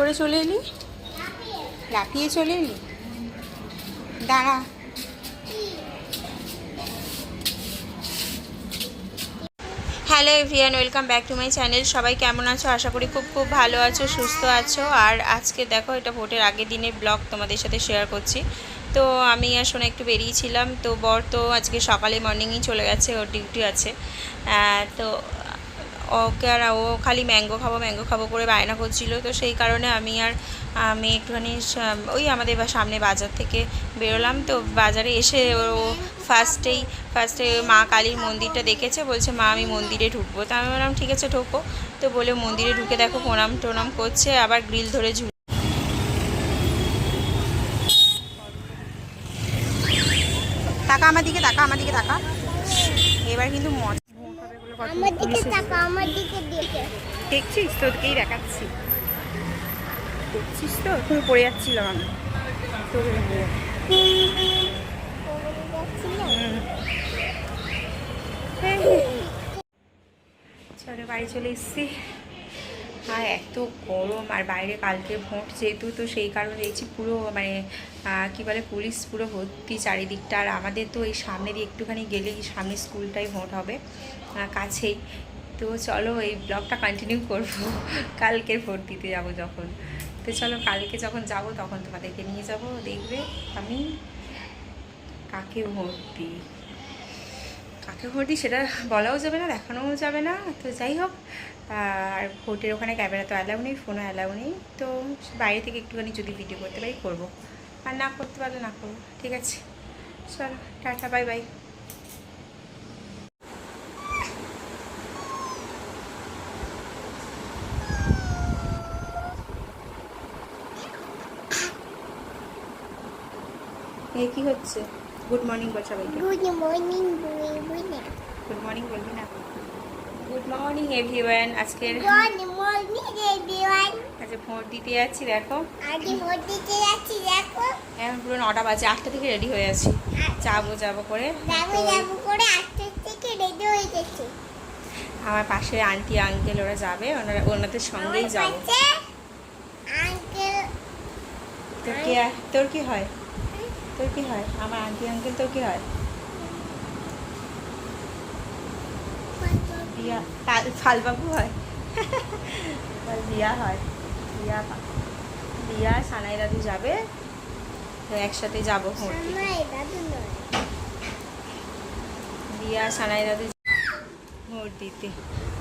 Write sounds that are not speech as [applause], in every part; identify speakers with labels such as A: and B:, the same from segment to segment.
A: করে চলে এলি? লাফিয়ে চলে এলি? দাঁড়া। Hello everyone, welcome back to my channel. সবাই কেমন আছো? আশা করি খুব খুব ভালো আছো, সুস্থ আছো। আর আজকে দেখো, এটা ভোটের আগের দিনের ব্লগ তোমাদের সাথে শেয়ার করছি। তো আমি আর শোনা একটু বেরিয়েছিলাম। তো বর তো আজকে সকালে মর্নিংই চলে গেছে, ওর ডিউটি আছে। তো ওকে আর ও খালি ম্যাঙ্গো খাব ম্যাঙ্গো খাব করে বায়না করছিল। তো সেই কারণে আমি আর, আমি একটুখানি, ওই আমাদের সামনে বাজার থেকে বেরোলাম। তো বাজারে এসে ও ফার্স্টেই ফার্স্টে মা কালীর মন্দিরটা দেখেছে। বলছে, মা, আমি মন্দিরে ঢুকবো। তো আমি বললাম, ঠিক আছে, ঢোকো। তো বলে মন্দিরে ঢুকে দেখো প্রণাম টোনাম করছে, আবার গ্রিল ধরে ঝুল টাকা আমার দিকে টাকা আমার দিকে টাকা এবার কিন্তু মজা
B: আমার দিকে তাকা আমার দিকে দেখে।
A: দেখছিস তোদেরকেই দেখাচ্ছি। দেখছিস তো? তুমি পড়ে যাচ্ছিলাম আমি। নিয়ে। হুম। চলো বাড়ি চলে এসেছি। আর এত গরম আর বাইরে কালকে ভোট যেহেতু, তো সেই কারণে দেখছি পুরো মানে কি বলে, পুলিশ পুরো ভর্তি চারিদিকটা। আর আমাদের তো এই সামনে দিয়ে একটুখানি গেলেই সামনে স্কুলটাই ভোট হবে কাছেই। তো চলো এই ব্লগটা কন্টিনিউ করব। কালকের ভোট দিতে যাব যখন। তো চলো কালকে যখন যাব তখন তোমাদেরকে নিয়ে যাব। দেখবে আমি কাকে ভোট দিই। কাকে ভোট দিই সেটা বলাও যাবে না, দেখানোও যাবে না। তো যাই হোক, আর ভোটের ওখানে ক্যামেরা তো অ্যালাউ নেই, ফোনও অ্যালাউ নেই। তো বাইরে থেকে একটুখানি যদি ভিডিও করতে পারি, করব। আর না করতে পারলে না করব। ঠিক আছে। চলো, টাটা, বাই বাই। কি হচ্ছে? গুড মর্নিং বল সবাইকে
B: গুড মর্নিং
A: গুড মর্নিং বলবি না গুড মর্নিং এভরিওয়ান আজকের
B: গুড মর্নিং এভরিওয়ান
A: আজকে ভোট দিতে যাচ্ছি দেখো।
B: আজ ভোট দিতে যাচ্ছি দেখো।
A: এখন পুরো নটা বাজে আটটা থেকে রেডি হয়ে আছি। যাব যাব করে।
B: যাব যাব করে আটটা থেকে রেডি হয়ে গেছি।
A: আমার পাশে আন্টি আঙ্কেল ওরা যাবে। ওনারা ওনাদের সঙ্গেই যাব।
B: আঙ্কেল
A: তোর কি তোর কি হয়? তোর কি হয়? আমার আন্টি আঙ্কেল তোর কি হয়? তাল ফালবাবু হয়। তার দিয়া হয়। পা- দিয়া সানাই দাদু যাবে। তো একসাথে যাব। দিয়া সানাই দাদু ভোট দিতে।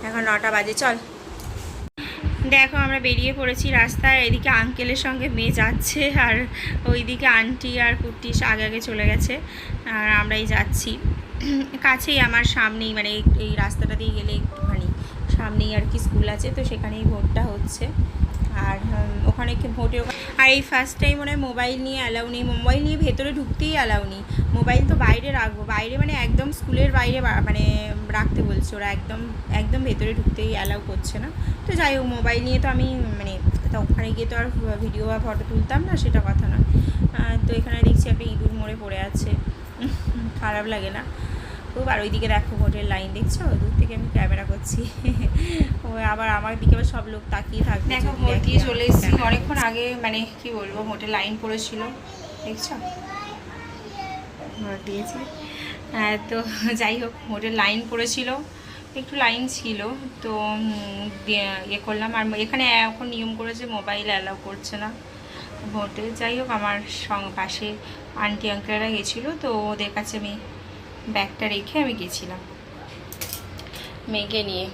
A: এখন নটা বাজে চল। দেখো আমরা বেরিয়ে পড়েছি রাস্তায়, এদিকে আঙ্কেলের সঙ্গে মেয়ে যাচ্ছে আর ওইদিকে আন্টি আর কুর্তি আগে আগে চলে গেছে আর আমরাই যাচ্ছি। কাছেই আমার সামনেই মানে এই- রাস্তাটা দিয়ে গেলে একটুখানি সামনেই আর কি স্কুল আছে, তো সেখানেই ভোটটা হচ্ছে। আর ওখানে কি ভোটে আর এই ফার্স্ট টাইম মনে হয় মোবাইল নিয়ে অ্যালাউ নেই। মোবাইল নিয়ে ভেতরে ঢুকতেই অ্যালাউ নেই। মোবাইল তো বাইরে রাখব। বাইরে মানে একদম স্কুলের বাইরে মানে রাখতে বলছে ওরা। একদম একদম ভেতরে ঢুকতেই অ্যালাউ করছে না। তো যাই হোক মোবাইল নিয়ে তো আমি মানে ওখানে গিয়ে তো আর ভিডিও বা ফটো তুলতাম না, সেটা কথা না। তো এখানে দেখছি একটা ইঁদুর মরে পড়ে আছে। [laughs] খারাপ লাগে না। খুব আর ওইদিকে দেখো ভোটের লাইন দেখছ? দূর থেকে আমি ক্যামেরা করছি। ও আবার আমার দিকে আবার সব লোক তাকিয়ে থাকবে দেখো ভোট দিয়ে চলে এসেছি। অনেকক্ষণ আগে মানে কি বলব ভোটের লাইন পড়েছিল। দেখছ? ভোট দিয়েছি। হ্যাঁ তো যাই হোক ভোটের লাইন পড়েছিল। একটু লাইন ছিল তো ইয়ে করলাম। আর এখানে এখন নিয়ম করেছে মোবাইল অ্যালাউ করছে না। ভোটে যাই হোক আমার সঙ্গ পাশে আন্টি আঙ্কেলরা গেছিল তো ওদের কাছে আমি ব্যাগটা রেখে আমি গেছিলাম। মেয়েকে নিয়ে।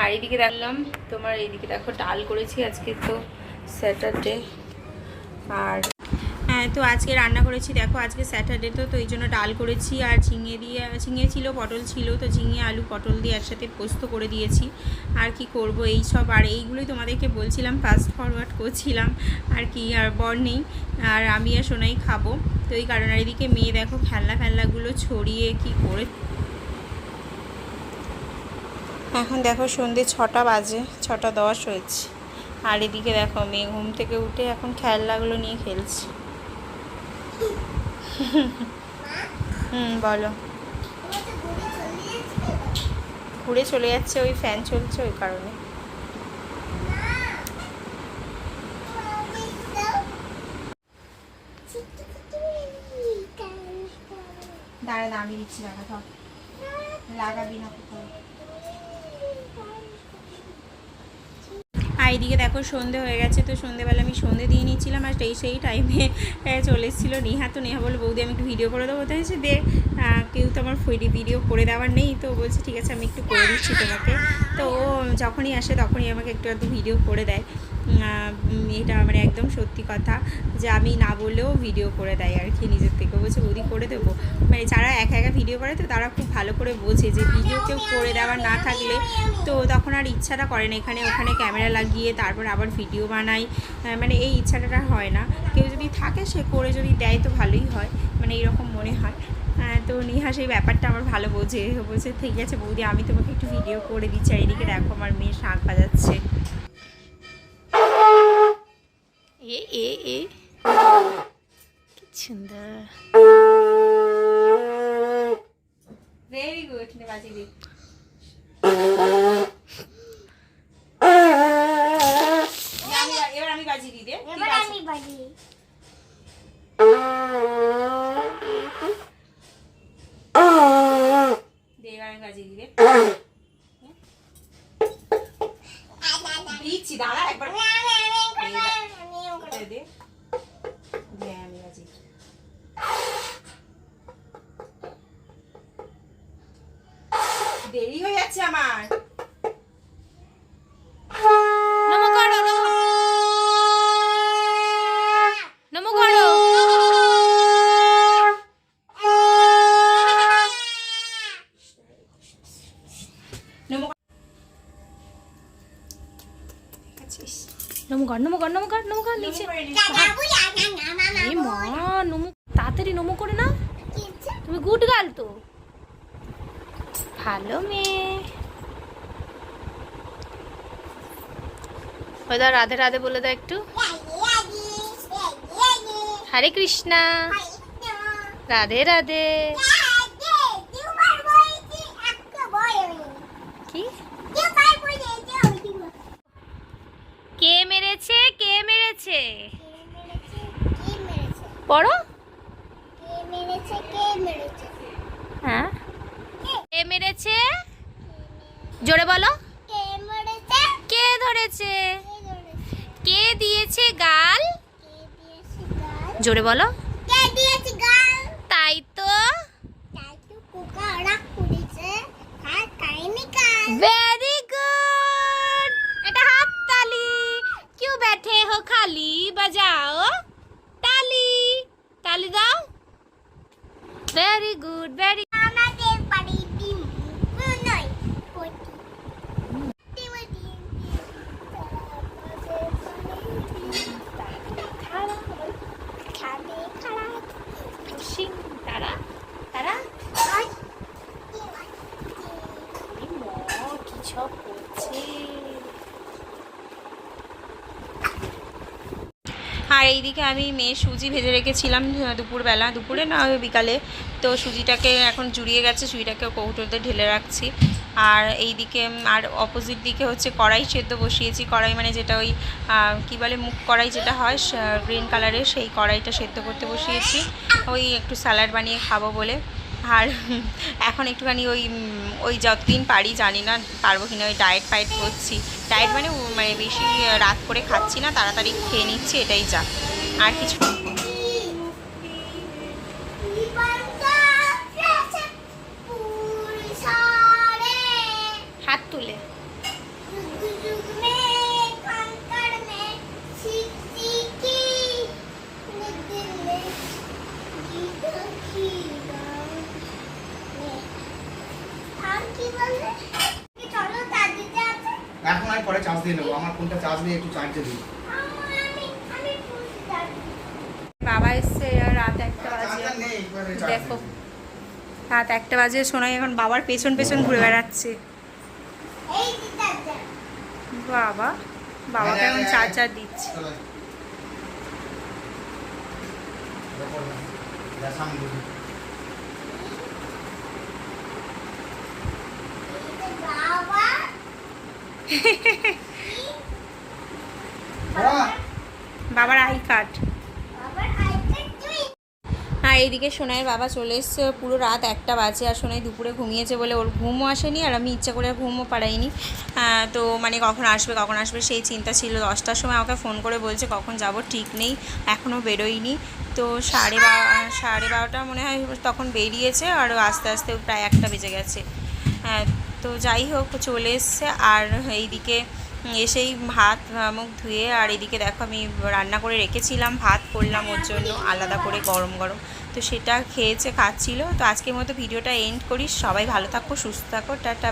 A: আর এদিকে দেখলাম, তোমার এইদিকে দেখো, ডাল করেছি আজকে তো স্যাটারডে আর হ্যাঁ তো আজকে রান্না করেছি, দেখো আজকে স্যাটারডে তো তো এই জন্য ডাল করেছি আর ঝিঙে দিয়ে, ঝিঙে ছিল, পটল ছিল, তো ঝিঙে, আলু, পটল দিয়ে একসাথে পোস্ত করে দিয়েছি। আর কি করব, এই সব, আর এইগুলোই তোমাদেরকে বলছিলাম ফাস্ট ফরওয়ার্ড করছিলাম, আর কি আর বর নেই, আর আমি আর সোনাই খাব। তো এই কারণে এদিকে মেয়ে দেখো খেলনা ফেলনাগুলো ছড়িয়ে কি করে এখন দেখো সন্ধে ছটা বাজে, ছটা দশ হয়েছে। আর এদিকে দেখো, মেয়ে ঘুম থেকে উঠে এখন খেলনাগুলো নিয়ে খেলছে। হুম, বলো। ঘুরে চলে যাচ্ছে, ওই ফ্যান চলছে ওই কারণে। দাঁড়া দাঁড়িয়ে দিচ্ছি লাগা ধর। লাগাবি না কোথাও। আর এদিকে দেখো সন্ধে হয়ে গেছে, তো সন্ধেবেলা আমি সন্ধে দিয়ে নিচ্ছিলাম আর সেই সেই টাইমে চলে এসেছিল নেহা। তো নেহা বলে বৌদি, আমি একটু ভিডিও করে দেবো। তাই হচ্ছে দে কেউ তো আমার ভিডিও করে দেওয়ার নেই। তো বলছে, ঠিক আছে, আমি একটু করে দিচ্ছি তোমাকে। তো ও যখনই আসে তখনই আমাকে একটু একটু ভিডিও করে দেয়। এটা মানে একদম সত্যি কথা যে আমি না বললেও ভিডিও করে দেয় আর কি নিজের থেকে। বলছে, বৌদি, করে দেবো? মানে যারা একা একা ভিডিও করে তো তারা খুব ভালো করে বোঝে যে ভিডিও কেউ করে দেওয়ার না থাকলে তো তখন আর ইচ্ছাটা করে না। এখানে ওখানে ক্যামেরা লাগিয়ে তারপর আবার ভিডিও বানাই মানে এই ইচ্ছাটা হয় না। কেউ যদি থাকে সে করে যদি দেয় তো ভালোই হয়। মানে এইরকম মনে হয়। তো নিহা সেই ব্যাপারটা আমার ভালো বোঝে। বলছে, ঠিক আছে বৌদি, আমি তোমাকে একটু ভিডিও করে দিচ্ছি। আর এদিকে দেখো আমার মেয়ে শাঁখ বাজাচ্ছে। এ এ এ কি সুন্দর ভেরি গুড বাজিয়ে দিই যাচ্ছে আমার।
C: নমো করো নমো। কর।
A: নমো
C: কর। নমো কর নিচে। তাড়াতাড়ি নমো করে না তুমি গুড গার্ল তো। ভালো মেয়ে। ওই দাও রাধে রাধে বলে দাও একটু। হরে কৃষ্ণা। রাধে রাধে। কি? কে মেরেছে? কে মেরেছে? পড়ো। হ্যাঁ কে মেরেছে? জোরে বলো। কে ধরেছে? কে দিয়েছে গাল? জোরে বলো। তাই তো। ভেরি গুড এটা হাত তালি।
B: কিউ বেঠে হো খালি
C: বাজাও তালি। তালি দাও। ভেরি গুড
A: ভেরি এইদিকে আমি মেয়ে সুজি ভেজে রেখেছিলাম দুপুরবেলা, দুপুরে না বিকালে। তো সুজিটাকে এখন জুড়িয়ে গেছে, সুজিটাকে কৌটোতে ঢেলে রাখছি। আর এইদিকে আর অপোজিট দিকে হচ্ছে কড়াই সেদ্ধ বসিয়েছি। কড়াই মানে যেটা ওই কি বলে মুখ কড়াই যেটা হয় গ্রিন কালারের সেই কড়াইটা সেদ্ধ করতে বসিয়েছি। ওই একটু স্যালাড বানিয়ে খাব বলে। আর এখন একটুখানি ওই ওই যতদিন পারি জানি না, পারব কিনা, ওই ডায়েট ফায়েট করছি। ডায়েট মানে মানে বেশি রাত করে খাচ্ছি না, তাড়াতাড়ি খেয়ে নিচ্ছি, এটাই যা। আর কিছু।
C: হাত তুলে।
B: চলো দাদিতে আছে
D: এখন আমি পরে চার্জ দিয়ে নেব। আমার ফোনটা চার্জ দিয়ে একটু চার্জে দিই
A: বাবা এসছে রাত একটা বাজে। দেখো রাত একটা বাজে সোনাই এখন বাবার পেছন পেছন ঘুরে বেড়াচ্ছে। বাবা বাবাকে এখন চার্জার দিচ্ছে।
D: না, যা সামনে দেখি।
B: বাবা
D: বাবা,
A: বাবার আই কার্ড। আর এইদিকে সোনাইয়ের বাবা চলে এসছে। পুরো রাত একটা বাজে আর সোনাই দুপুরে ঘুমিয়েছে বলে ওর ঘুমও আসেনি আর আমি ইচ্ছা করে ঘুমও পাড়াইনি। তো মানে কখন আসবে কখন আসবে সেই চিন্তা ছিল। দশটার সময় আমাকে ফোন করে বলছে কখন যাব ঠিক নেই এখনও বেরোয়নি। তো সাড়ে বারো সাড়ে বারোটা মনে হয় তখন বেরিয়েছে আর আস্তে আস্তে প্রায় একটা বেজে গেছে। হ্যাঁ, তো যাই হোক, চলে এসছে। আর এইদিকে এসেই ভাত, মুখ ধুয়ে, আর এদিকে দেখো আমি রান্না করে রেখেছিলাম, ভাত করলাম ওর জন্য আলাদা করে গরম গরম। তো সেটা খেয়েছে, খাচ্ছিল। তো আজকের মতো ভিডিওটা এন্ড করি। সবাই ভালো থাকো, সুস্থ থাকো, টাটা।